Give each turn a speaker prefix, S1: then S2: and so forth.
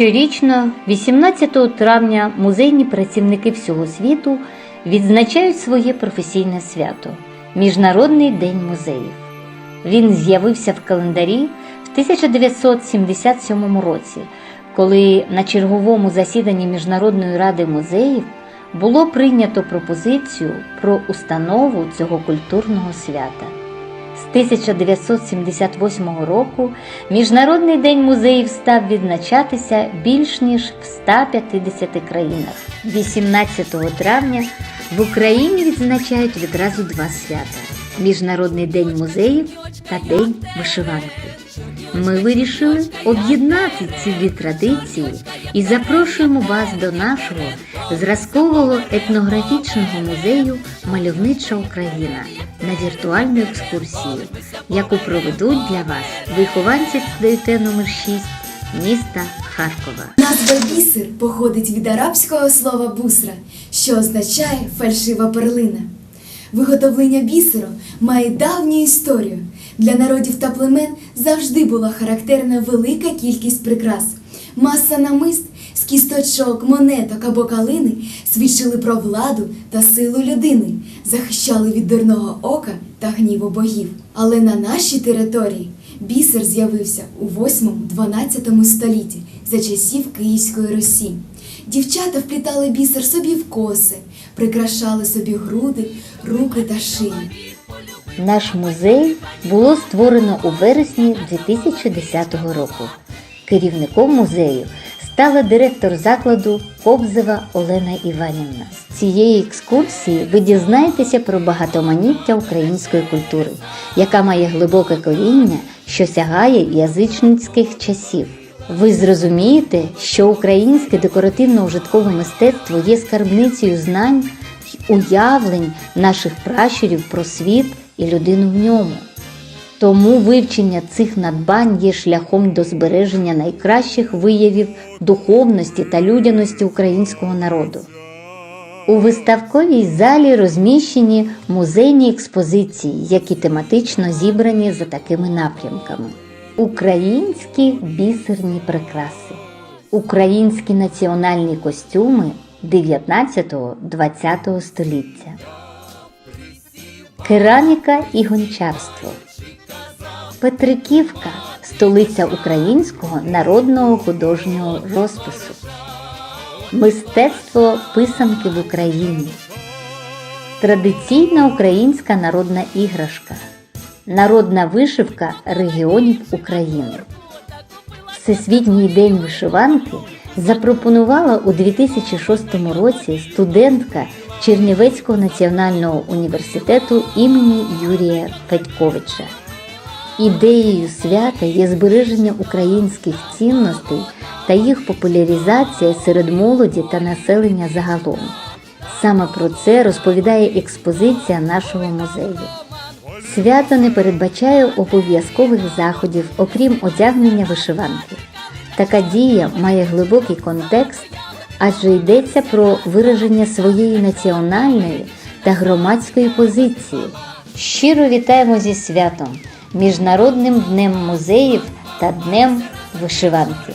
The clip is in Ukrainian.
S1: Щорічно, 18 травня, музейні працівники всього світу відзначають своє професійне свято Міжнародний день музеїв. Він з'явився в календарі в 1977 році, коли на черговому засіданні Міжнародної ради музеїв було прийнято пропозицію про установу цього культурного свята. З 1978 року Міжнародний день музеїв став відзначатися більш ніж в 150 країнах. 18 травня в Україні відзначають відразу два свята: Міжнародний день музеїв та День вишиванки. Ми вирішили об'єднати ці дві традиції і запрошуємо вас до нашого зразкового етнографічного музею Мальовнича Україна на віртуальну екскурсію, яку проведуть для вас вихованці ЦДТ номер 6 міста Харкова.
S2: Назва бісер походить від арабського слова бусра, що означає фальшива перлина. Виготовлення бісеру має давню історію. Для народів та племен завжди була характерна велика кількість прикрас. Маса намист з кісточок, монеток або калини свідчили про владу та силу людини, захищали від дурного ока та гніву богів. Але на нашій території бісер з'явився у 8-12 столітті за часів Київської Русі. Дівчата вплітали бісер собі в коси, прикрашали собі груди, руки та шиї.
S1: Наш музей було створено у вересні 2010 року. Керівником музею стала директор закладу Кобзева Олена Іванівна. З цієї екскурсії ви дізнаєтеся про багатоманіття української культури, яка має глибоке коріння, що сягає язичницьких часів. Ви зрозумієте, що українське декоративно-ужиткове мистецтво є скарбницею знань й уявлень наших пращурів про світ і людину в ньому. Тому вивчення цих надбань є шляхом до збереження найкращих виявів духовності та людяності українського народу. У виставковій залі розміщені музейні експозиції, які тематично зібрані за такими напрямками: Українські бісерні прикраси, Українські національні костюми 19-20 століття, Кераміка і гончарство. Петриківка столиця українського народного художнього розпису. Мистецтво писанки в Україні. Традиційна українська народна іграшка. Народна вишивка регіонів України. Всесвітній день вишиванки запропонувала у 2006 році студентка Чернівецького національного університету імені Юрія Федьковича. Ідеєю свята є збереження українських цінностей та їх популяризація серед молоді та населення загалом. Саме про це розповідає експозиція нашого музею. Свято не передбачає обов'язкових заходів, окрім одягнення вишиванки. Така дія має глибокий контекст, адже йдеться про вираження своєї національної та громадської позиції. Щиро вітаємо зі святом, Міжнародним днем музеїв та Днем вишиванки.